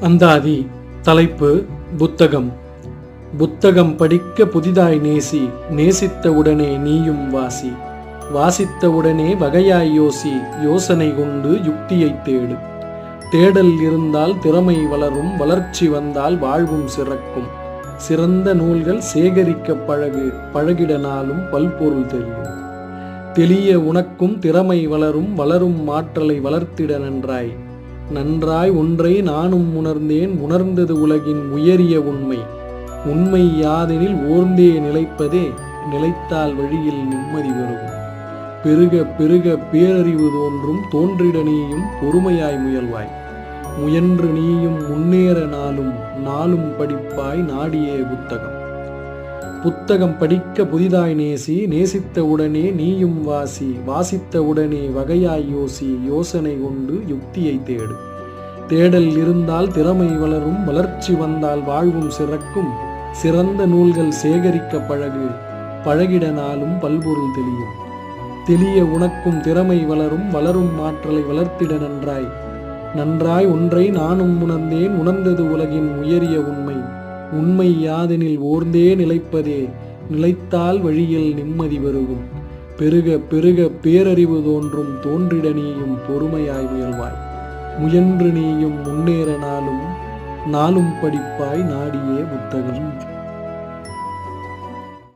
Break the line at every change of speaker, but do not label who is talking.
அந்தாதி தலைப்பு புத்தகம். புத்தகம் படிக்க புதிதாய் நேசி நேசித்தவுடனே நீயும் வாசி. வாசித்தவுடனே வகையாய் யோசி யோசனை கொண்டு யுக்தியைத் தேடு. தேடல் இருந்தால் திறமை வளரும் வளர்ச்சி வந்தால் வாழ்வும் சிறக்கும். சிறந்த நூல்கள் சேகரிக்க பழகு பழகிடனாலும் பல்பொருள் தெரியும். தெளிய உனக்கும் திறமை வளரும் வளரும் மாற்றலை வளர்த்திட நன்றாய். நன்றாய் ஒன்றை நானும் உணர்ந்தேன் உணர்ந்தது உலகின் உயரிய உண்மை. உண்மை யாதெனில் ஓர்ந்தே நிலைப்பதே நிலைத்தால் வழியில் நிம்மதி வரும் பெருக பெருக பேரறிவு தோன்றும் தோன்றிட நீயும் பொறுமையாய் முயல்வாய். முயன்று நீயும் முன்னேற நாளும் நாளும் படிப்பாய் நாடியே புத்தகம். புத்தகம் படிக்க புதிதாய் நேசி நேசித்த உடனே நீயும் வாசி வாசித்த உடனே வகையாய் யோசி யோசனை கொண்டு யுக்தியை தேடு. தேடல் இருந்தால் திறமை வளரும் வளர்ச்சி வந்தால் வாழ்வும் சிறக்கும். சிறந்த நூல்கள் சேகரிக்க பழகு பழகிட நாளும் பல்பொருள் தெளியும். தெளிய உனக்கும் திறமை வளரும் வளரும் ஆற்றலை வளர்த்திட நன்றாய். நன்றாய் ஒன்றை நானும் உணர்ந்தேன் உணர்ந்தது உலகின் உயரிய உண்மை. உண்மை யாதெனில் ஓர்ந்தே நிலைப்பதே நிலைத்தால் வழியில் நிம்மதி வருகும் பெருக பெருக பேரறிவு தோன்றும் தோன்றிட நீயும் பொறுமையாய் முயல்வாய். முயன்று நீயும் முன்னேற நாளும் நாளும் படிப்பாய் நாடியே புத்தகம்.